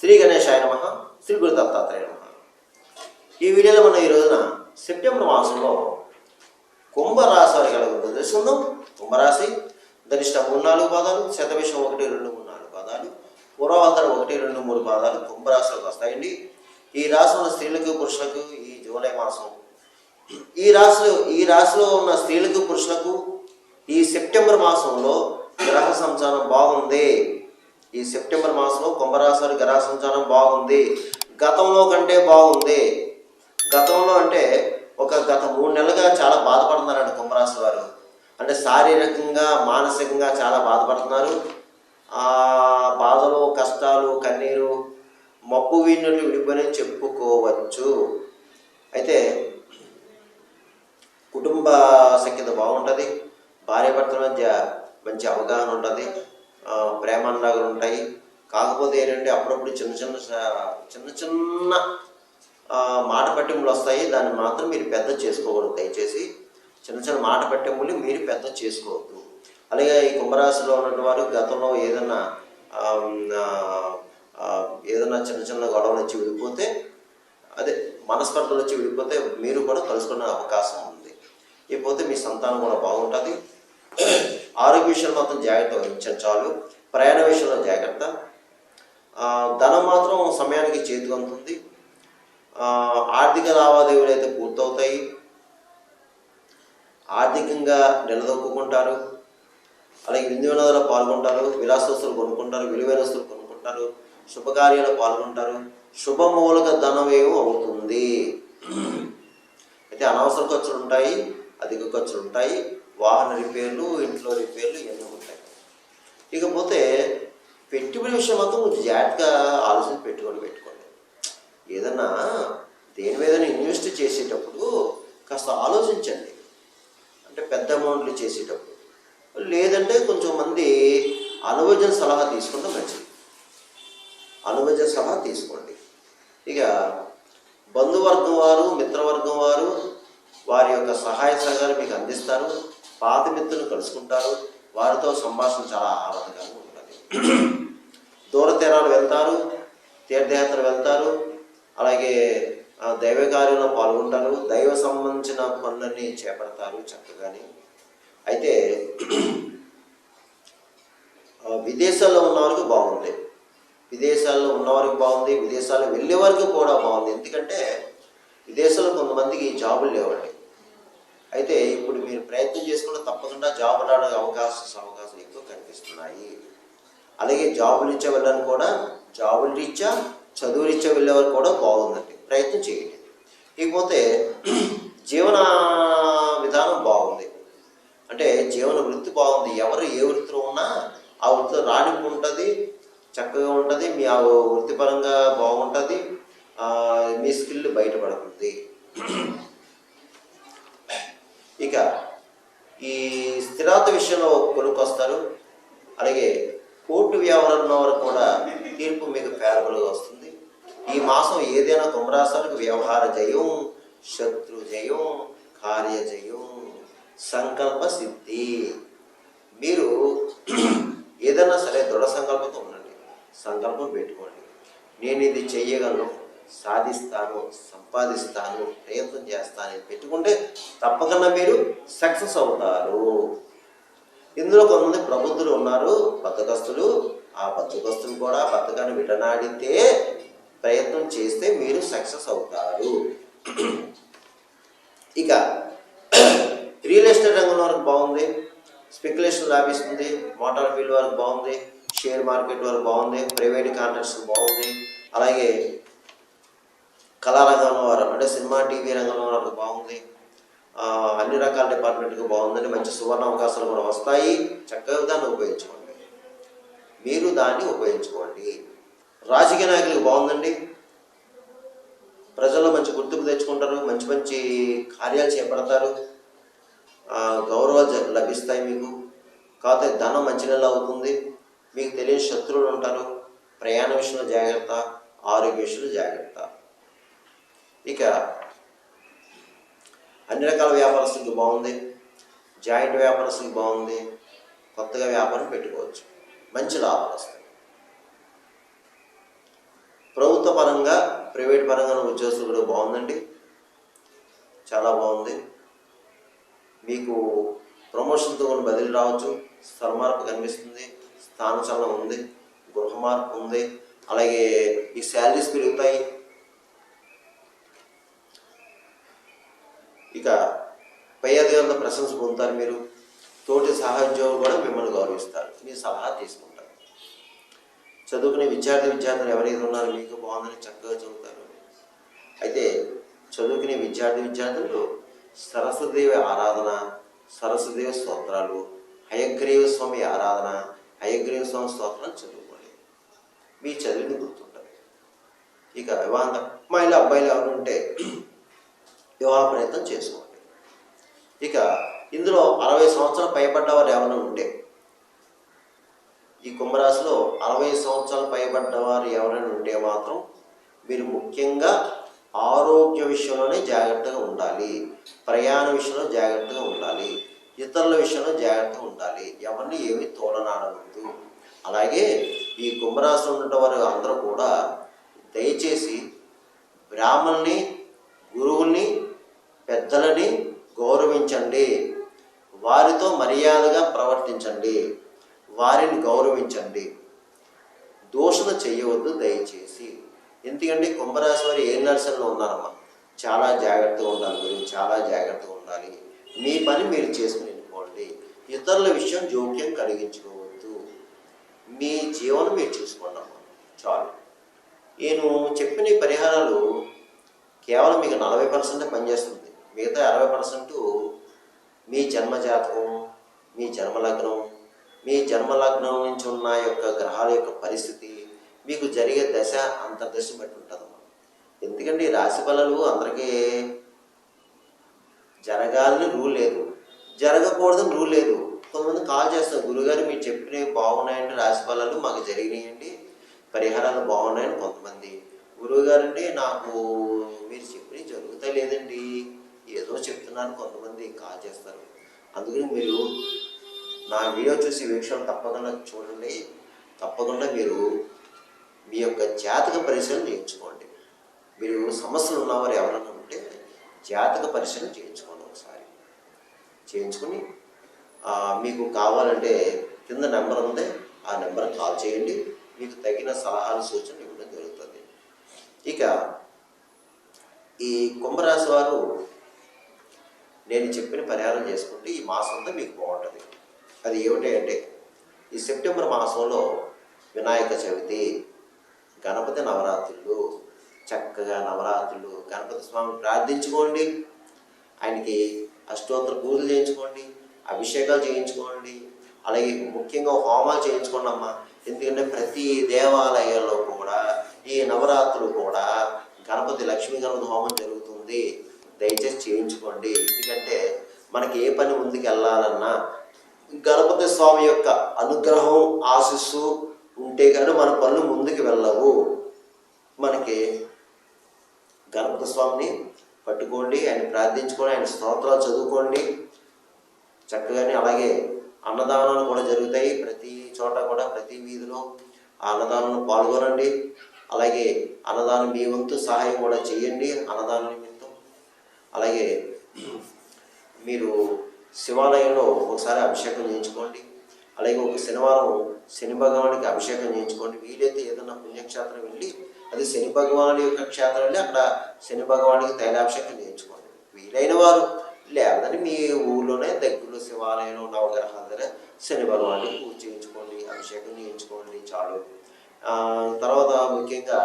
శ్రీ గణేశాయ నమ శ్రీ గురు దత్తాత్రేయ నమ. ఈ వీడియోలో మనం ఈ రోజున సెప్టెంబర్ మాసంలో కుంభరాశి వారికి ఎలా ఉందో కుంభరాశి ధనిష్ట మూడు నాలుగు పాదాలు శతవిషం ఒకటి రెండు మూడు నాలుగు పాదాలు పూర్వాంతర ఒకటి రెండు మూడు పాదాలు కుంభరాశిలోకి వస్తాయండి. ఈ రాశిలో స్త్రీలకు పురుషులకు ఈ జూలై మాసం ఈ రాశిలో ఈ రాశిలో ఉన్న స్త్రీలకు పురుషులకు ఈ సెప్టెంబర్ మాసంలో గ్రహ సంచారం బాగుంది. ఈ సెప్టెంబర్ మాసంలో కుంభరాశి వారి గ్రహ సంచారం బాగుంది. గతంలో కంటే బాగుంది. గతంలో అంటే ఒక గత మూడు నెలలుగా చాలా బాధపడుతున్నారండి కుంభరాశి వారు. అంటే శారీరకంగా మానసికంగా చాలా బాధపడుతున్నారు. ఆ బాధలు కష్టాలు కన్నీరు మబ్బు వీడినట్లు విడిపోయి చెప్పుకోవచ్చు. అయితే కుటుంబ సఖ్యత బాగుంటుంది. భార్యాభర్తల మధ్య మంచి అవగాహన ఉంటుంది. ఆ, ఉంటాయి. కాకపోతే ఏంటంటే అప్పుడప్పుడు చిన్న చిన్న చిన్న చిన్న మాట పట్టింపులు వస్తాయి. దాన్ని మాత్రం మీరు పెద్ద చేసుకోకూడదు. దయచేసి చిన్న చిన్న మాట పట్టింపులు మీరు పెద్ద చేసుకోవద్దు. అలాగే ఈ కుంభరాశిలో ఉన్నటువంటి వారు గతంలో ఏదైనా ఏదైనా చిన్న చిన్న గొడవలు వచ్చి విడిపోతే అదే మనస్పర్ధలు వచ్చి విడిపోతే మీరు కూడా కలుసుకునే అవకాశం ఉంది. ఇకపోతే మీ సంతానం కూడా బాగుంటుంది. ఆరోగ్య విషయంలో మాత్రం జాగ్రత్త వహించండి చాలు. ప్రయాణ విషయంలో జాగ్రత్త. ధనం మాత్రం సమయానికి చేతికి అందుతుంది. ఆర్థిక లావాదేవీలు అయితే పూర్తవుతాయి. ఆర్థికంగా నిలదొక్కుంటారు అలాగే విందు వినోదాలు పాల్గొంటారు. విలాస వస్తువులు కొనుక్కుంటారు. విలువైన వస్తువులు కొనుక్కుంటారు. శుభకార్యాలు పాల్గొంటారు. శుభమూలక ధనవ్యయం అవుతుంది. అయితే అనవసర ఖర్చులు ఉంటాయి. అధిక ఖర్చులు ఉంటాయి. వాహన రిపేర్లు ఇంట్లో రిపేర్లు ఇవన్నీ ఉంటాయి. ఇకపోతే పెట్టుబడి విషయం మాత్రం కొంచెం జాగ్రత్తగా ఆలోచన పెట్టుకొని పెట్టుకోండి. ఏదన్నా దేని మీద ఇన్వెస్ట్ చేసేటప్పుడు కాస్త ఆలోచించండి. అంటే పెద్ద అమౌంట్లు చేసేటప్పుడు. లేదంటే కొంచెం మంది అనుభవజన సలహా తీసుకుంటే మంచిది. అనుభవజన సలహా తీసుకోండి. ఇక బంధువర్గం వారు మిత్రవర్గం వారు వారి యొక్క సహాయ సహకారం మీకు అందిస్తారు. పాత మిత్రులు కలుసుకుంటారు. వారితో సంభాషణ చాలా ఆహ్లాదకరంగా ఉంటుంది. దూర తీరాలు వెళ్తారు తీర్థయాత్ర వెళ్తారు. అలాగే దైవ కార్యంలో పాల్గొంటారు. దైవ సంబంధించిన పనులన్నీ చేపడతారు చక్కగాని. అయితే విదేశాల్లో ఉన్న వారికి బాగుంది. విదేశాల్లో ఉన్నవారికి బాగుంది. విదేశాల్లో వెళ్ళే వరకు కూడా బాగుంది. ఎందుకంటే విదేశాల్లో కొంతమందికి జాబులు లేవండి. అయితే ఇప్పుడు మీరు ప్రయత్నం చేసుకుంటే తప్పకుండా జాబ్ రావడానికి అవకాశం అవకాశాలు ఎక్కువ కనిపిస్తున్నాయి. అలాగే జాబులు ఇచ్చే వెళ్ళని కూడా జాబులు రీత్యా చదువు రీత్యా వెళ్ళేవారు కూడా బాగుందండి. ప్రయత్నం చేయండి. ఇకపోతే జీవన విధానం బాగుంది. అంటే జీవన వృత్తి బాగుంది. ఎవరు ఏ వృత్తిలో ఉన్నా ఆ వృత్తిలో రాణింపు ఉంటుంది చక్కగా ఉంటుంది మీ ఆ వృత్తిపరంగా బాగుంటుంది మీ స్కిల్ బయటపడుతుంది ఇక ఈ స్థిరాత విషయంలో కొనుక్కొస్తారు. అలాగే కోర్టు వ్యవహారంలో వరకు కూడా తీర్పు మీకు ఫేవరబుల్గా వస్తుంది. ఈ మాసం ఏదైనా కుంభరాశాలకు వ్యవహార జయం శత్రు జయం కార్య జయం సంకల్ప సిద్ధి. మీరు ఏదైనా సరే దృఢ సంకల్పంతో ఉండండి. సంకల్పం పెట్టుకోండి. నేను ఇది చెయ్యగలను సాధిస్తాను సంపాదిస్తాను ప్రయత్నం చేస్తాను అని పెట్టుకుంటే తప్పకుండా మీరు సక్సెస్ అవుతారు. ఇందులో కొంతమంది ప్రబుద్ధులు ఉన్నారు బద్దకస్తులు. ఆ బద్దకస్తులు కూడా బద్దకాన్ని విడనాడితే ప్రయత్నం చేస్తే మీరు సక్సెస్ అవుతారు. ఇక రియల్ ఎస్టేట్ రంగం వరకు బాగుంది. స్పెక్యులేషన్ లాభిస్తుంది మోటార్ ఫీల్డ్ వరకు బాగుంది షేర్ మార్కెట్ వరకు బాగుంది ప్రైవేట్ కాంట్రాక్ట్స్ బాగుంది. అలాగే కళారంగంలో వారు అంటే సినిమా టీవీ రంగంలో వారు బాగుంది. అన్ని రకాల డిపార్ట్మెంట్కి బాగుందని మంచి సువర్ణ అవకాశాలు కూడా వస్తాయి. చక్కగా దాన్ని ఉపయోగించుకోండి. మీరు దాన్ని ఉపయోగించుకోండి. రాజకీయ నాయకులకు బాగుందండి. ప్రజల్లో మంచి గుర్తింపు తెచ్చుకుంటారు. మంచి మంచి కార్యాలు చేపడతారు. గౌరవాలు లభిస్తాయి మీకు. కాకపోతే ధనం మంచి నెల అవుతుంది. మీకు తెలియని శత్రువులు ఉంటారు. ప్రయాణ విషయంలో జాగ్రత్త ఆరోగ్య విషయంలో జాగ్రత్త. ఇక అన్ని రకాల వ్యాపారస్తులకు బాగుంది. జాయింట్ వ్యాపారస్తులకు బాగుంది. కొత్తగా వ్యాపారం పెట్టుకోవచ్చు. మంచి లాభాలు వస్తాయి. ప్రభుత్వ పరంగా ప్రైవేట్ పరంగా ఉద్యోగస్తులు కూడా బాగుందండి. చాలా బాగుంది. మీకు ప్రమోషన్తో కొన్ని బదిలీ రావచ్చు. స్థల మార్పు కనిపిస్తుంది. స్థానచలనం ఉంది. గృహ మార్పు ఉంది. అలాగే ఈ శాలరీస్ పెరుగుతాయి ఇక పై అధికారుల ప్రశంస పొందుతారు మీరు. తోటి సహోద్యోగులు కూడా మిమ్మల్ని గౌరవిస్తారు. మీ సలహా తీసుకుంటారు. చదువుకునే విద్యార్థి విద్యార్థులు ఎవరైతే ఉన్నారో? మీకు బాగుందని చక్కగా చదువుతారు అయితే చదువుకునే విద్యార్థి విద్యార్థులు సరస్వదేవి ఆరాధన సరస్వదేవి స్తోత్రాలు హయగ్రీవ స్వామి ఆరాధన హయగ్రీవ స్వామి స్తోత్రాలు చదువుకోండి. మీ చదివిని గుర్తుంటుంది. ఇక వివాహ అమ్మాయిలు అబ్బాయిలు ఎవరు ఉంటే వివాహ ప్రయత్నం చేసుకోండి. ఇక ఇందులో అరవై సంవత్సరాలు పైబడ్డ వారు ఎవరైనా ఉంటే ఈ కుంభరాశిలో అరవై సంవత్సరాలు పైబడ్డ వారు ఎవరైనా ఉంటే మాత్రం మీరు ముఖ్యంగా ఆరోగ్య విషయంలోనే జాగ్రత్తగా ఉండాలి ప్రయాణ విషయంలో జాగ్రత్తగా ఉండాలి ఇతరుల విషయంలో జాగ్రత్తగా ఉండాలి ఎవరిని ఏమి తోలనాడవద్దు అలాగే ఈ కుంభరాశిలో ఉన్న వారు అందరూ కూడా దయచేసి బ్రాహ్మణ్ణి గురువుల్ని పెద్దలని గౌరవించండి. వారితో మర్యాదగా ప్రవర్తించండి. వారిని గౌరవించండి. దోషణ చేయవద్దు దయచేసి. ఎందుకంటే కుంభరాశి ఏ నర్సన్లో ఉన్నారమ్మా? చాలా జాగ్రత్తగా ఉండాలి మీరు చాలా జాగ్రత్తగా ఉండాలి. మీ పని మీరు చేసుకుని వెళ్ళిపోండి. ఇతరుల విషయం జోక్యం కలిగించుకోవద్దు. మీ జీవనం మీరు చూసుకోండి అమ్మా. చాలు. నేను చెప్పిన పరిహారాలు కేవలం మీకు నలభై పర్సెంటే పనిచేస్తుంది మిగతా అరవై పర్సెంట్ మీ జన్మ జాతకం మీ జన్మలగ్నం మీ జన్మలగ్నం నుంచి ఉన్న యొక్క గ్రహాల యొక్క పరిస్థితి మీకు జరిగే దశ అంతర్దశ బట్టి ఉంటుందమ్మా. ఎందుకంటే ఈ రాశి ఫలాలు అందరికీ జరగాలని రూల్ లేదు. జరగకూడదని రూల్ లేదు. కొంతమంది కాల్ చేస్తారు గురుగారు మీరు చెప్పినవి బాగున్నాయండి రాశి ఫలాలు మాకు జరిగినాయండి. పరిహారాలు బాగున్నాయని కొంతమంది. గురువుగారు అంటే నాకు మీరు చెప్పినవి జరుగుతా లేదండి. ఏదో చెప్తున్నాను కొంతమంది కాల్ చేస్తారు. అందుకని మీరు నా వీడియో చూసి వీక్షణ తప్పకుండా చూడండి. తప్పకుండా మీరు మీ యొక్క జాతక పరిశీలన చేయించుకోండి. మీరు సమస్యలు ఉన్నవారు ఎవరైనా ఉంటే జాతక పరిశీలన చేయించుకోండి ఒకసారి. చేయించుకొని మీకు కావాలంటే కింద నెంబర్ ఉంది. ఆ నెంబర్ కాల్ చేయండి. మీకు తగిన సలహాలు సూచనలు ఇవ్వడం జరుగుతుంది. ఇక ఈ కుంభరాశి వారు నేను చెప్పిన పరిహారం చేసుకుంటే ఈ మాసం మీకు బాగుంటుంది. అది ఏమిటి అంటే ఈ సెప్టెంబర్ మాసంలో వినాయక చవితి గణపతి నవరాత్రులు చక్కగా నవరాత్రులు గణపతి స్వామిని ప్రార్థించుకోండి ఆయనకి అష్టోత్తర పూజలు చేయించుకోండి అభిషేకాలు చేయించుకోండి అలాగే ముఖ్యంగా హోమాలు చేయించుకోండి అమ్మా. ఎందుకంటే ప్రతి దేవాలయాల్లో కూడా ఈ నవరాత్రులు కూడా గణపతి లక్ష్మీ గణపతి హోమం జరుగుతుంది. దయచేసి చేయించుకోండి. ఎందుకంటే మనకి ఏ పని ముందుకు వెళ్ళాలన్నా గణపతి స్వామి యొక్క అనుగ్రహం ఆశిస్సు ఉంటే కానీ మన పనులు ముందుకు వెళ్ళవు. మనకి గణపతి స్వామిని పట్టుకోండి ఆయన ప్రార్థించుకోండి ఆయన స్తోత్రాలు చదువుకోండి. చక్కగానే అలాగే అన్నదానాలు కూడా జరుగుతాయి. ప్రతి చోట కూడా ప్రతి వీధిలో ఆ అన్నదానంలో పాల్గొనండి. అలాగే అన్నదానం మీ వంతు సహాయం కూడా చేయండి. అన్నదాన అలాగే మీరు శివాలయంలో ఒకసారి అభిషేకం చేయించుకోండి. అలాగే ఒక శనివారం శని భగవానికి అభిషేకం చేయించుకోండి. వీలైతే ఏదైనా పుణ్యక్షేత్రం వెళ్ళి అది శని భగవాని యొక్క క్షేత్రం వెళ్ళి అక్కడ శని భగవానికి తైలాభిషేకం చేయించుకోండి. వీలైన వారు లేదని మీ ఊళ్ళోనే దగ్గరలో శివాలయంలో నవగ్రహాల దగ్గర శని భగవానికి పూజ చేయించుకోండి అభిషేకం చేయించుకోండి చాలు. తర్వాత ముఖ్యంగా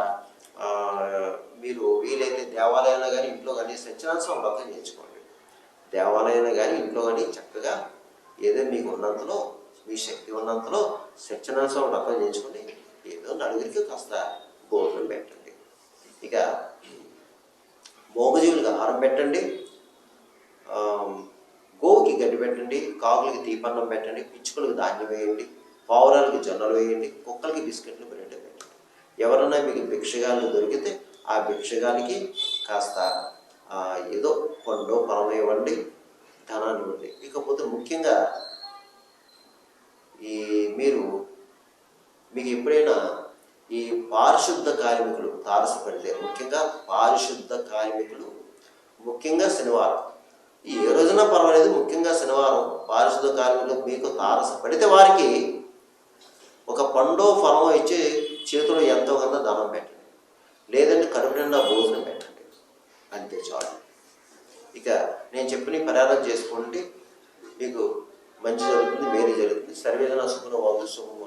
మీరు వీలైతే దేవాలయంలో కానీ ఇంట్లో కానీ సత్యనారాయణ వ్రతం చేయించుకోండి. దేవాలయంలో కానీ ఇంట్లో కానీ చక్కగా ఏదో మీకు ఉన్నంతలో మీ శక్తి ఉన్నంతలో సత్యనారాయణ వ్రతం చేయించుకొని ఏదో నలుగురికి కాస్త భోజనం పెట్టండి. ఇక మోగజీవులకు ఆహారం పెట్టండి. గోవుకి గడ్డి పెట్టండి కాకులకి తీపన్నం పెట్టండి పిచ్చుకలకు ధాన్యం వేయండి పావురాలకి జొన్నలు వేయండి కుక్కలకి బిస్కెట్లు బ్రెడ్ ఎవరైనా ఎవరన్నా మీకు భిక్షగాలు దొరికితే ఆ భిక్షగానికి కాస్త ఏదో పండు పొలం ఇవ్వండి ధనాన్ని ఇవ్వండి. ఇకపోతే ముఖ్యంగా ఈ మీరు మీకు ఎప్పుడైనా ఈ పారిశుద్ధ కార్మికులు తారసపడితే ముఖ్యంగా పారిశుద్ధ కార్మికులు ముఖ్యంగా శనివారం. ఈ ఏ రోజున పర్వాలేదు ముఖ్యంగా శనివారం పారిశుద్ధ కార్మికులు మీకు తారసపడితే వారికి ఒక పండో ఫలమో ఇచ్చి చేతిలో ఎంతో కొంత ధనం పెట్టండి. లేదంటే కడుపు నిండా భోజనం పెట్టండి. అంతే చాలు. ఇక నేను చెప్పిన పరిహారం చేసుకోండి. మీకు మంచి జరుగుతుంది మేలు జరుగుతుంది. సర్వేదన శుభ్రం వాళ్ళు శుభం